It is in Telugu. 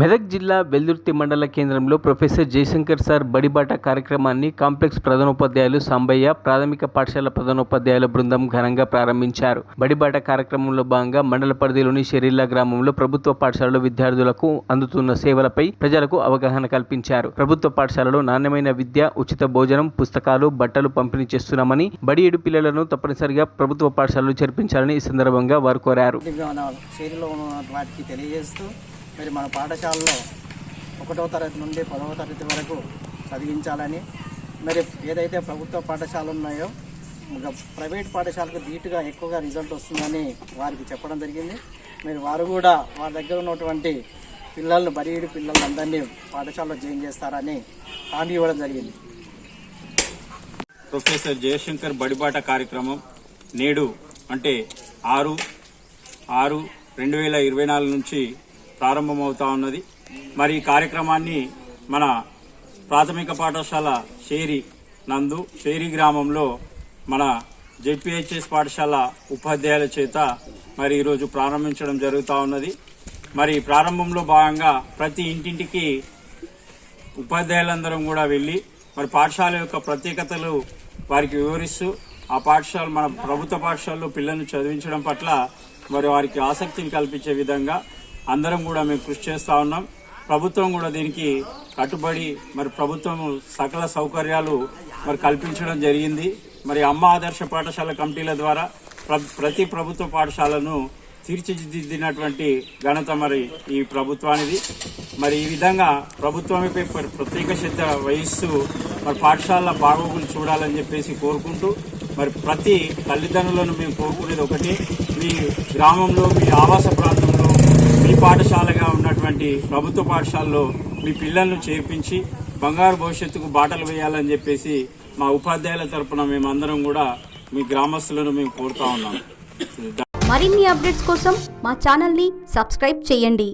మెదక్ జిల్లా వెల్దుర్తి మండల కేంద్రంలో ప్రొఫెసర్ జయశంకర్ సార్ బడిబాట కార్యక్రమాన్ని కాంప్లెక్స్ ప్రధానోపాధ్యాయులు సాంబయ్య ప్రాథమిక పాఠశాల ప్రధానోపాధ్యాయుల బృందం ఘనంగా ప్రారంభించారు. బడిబాట కార్యక్రమంలో భాగంగా మండల పరిధిలోని షెరిల్లా గ్రామంలో ప్రభుత్వ పాఠశాలలో విద్యార్థులకు అందుతున్న సేవలపై ప్రజలకు అవగాహన కల్పించారు. ప్రభుత్వ పాఠశాలలో నాణ్యమైన విద్య ఉచిత భోజనం పుస్తకాలు బట్టలు పంపిణీ చేస్తున్నామని బడి ఏడు పిల్లలను తప్పనిసరిగా ప్రభుత్వ పాఠశాలలో చేర్పించాలని ఈ సందర్భంగా వారు కోరారు. తెలియజేస్తూ మరి మన పాఠశాలలో ఒకటో తరగతి నుండి పదవ తరగతి వరకు చదివించాలని మరి ఏదైతే ప్రభుత్వ పాఠశాలలు ఉన్నాయో ఇంకా ప్రైవేట్ పాఠశాలకు ధీటుగా ఎక్కువగా రిజల్ట్ వస్తుందని వారికి చెప్పడం జరిగింది. మరి వారు కూడా వారి దగ్గర ఉన్నటువంటి పిల్లలను బరీడి పిల్లలందరినీ పాఠశాలలో జాయిన్ చేస్తారని హామీ ఇవ్వడం జరిగింది. ప్రొఫెసర్ జయశంకర్ బడిబాట కార్యక్రమం నేడు అంటే ఆరు ఆరు రెండు వేల ఇరవై నాలుగు నుంచి ప్రారంభమవుతా ఉన్నది. మరి ఈ కార్యక్రమాన్ని మన ప్రాథమిక పాఠశాల షేరి నందు షేరి గ్రామంలో మన జెడ్పిహెచ్ఎస్ పాఠశాల ఉపాధ్యాయుల చేత మరి ఈరోజు ప్రారంభించడం జరుగుతూ ఉన్నది. మరి ప్రారంభంలో భాగంగా ప్రతి ఇంటింటికి ఉపాధ్యాయులందరం కూడా వెళ్ళి మరి పాఠశాల యొక్క ప్రత్యేకతలు వారికి వివరిస్తూ ఆ పాఠశాల మన ప్రభుత్వ పాఠశాలలో పిల్లల్ని చదివించడం పట్ల మరి వారికి ఆసక్తిని కల్పించే విధంగా అందరం కూడా మేము కృషి చేస్తా ఉన్నాం. ప్రభుత్వం కూడా దీనికి కట్టుబడి మరి ప్రభుత్వం సకల సౌకర్యాలు మరి కల్పించడం జరిగింది. మరి అమ్మ ఆదర్శ పాఠశాల కమిటీల ద్వారా ప్ర- ప్రతి ప్రభుత్వ పాఠశాలను తీర్చిదిద్దినటువంటి ఘనత మరి ఈ ప్రభుత్వానిది. మరి ఈ విధంగా ప్రభుత్వంపై ప్రత్యేక శ్రద్ధ వహిస్తూ మరి పాఠశాలల బాగోగులు చూడాలని చెప్పేసి కోరుకుంటూ మరి ప్రతి తల్లిదండ్రులను మేము కోరుకునేది ఒకటి. మీ గ్రామంలో మీ ఆవాస ప్రాంతంలో మీ పాఠశాలగా ఉన్నటువంటి ప్రభుత్వ పాఠశాలలో మీ పిల్లలను చేర్పించి బంగారు భవిష్యత్తుకు బాటలు వేయాలని చెప్పేసి మా ఉపాధ్యాయుల తరపున మేమందరం కూడా మీ గ్రామస్తులను మేము కోరుతా ఉన్నాం. మరిన్ని అప్డేట్స్ కోసం మా ఛానల్ని సబ్స్క్రైబ్ చేయండి.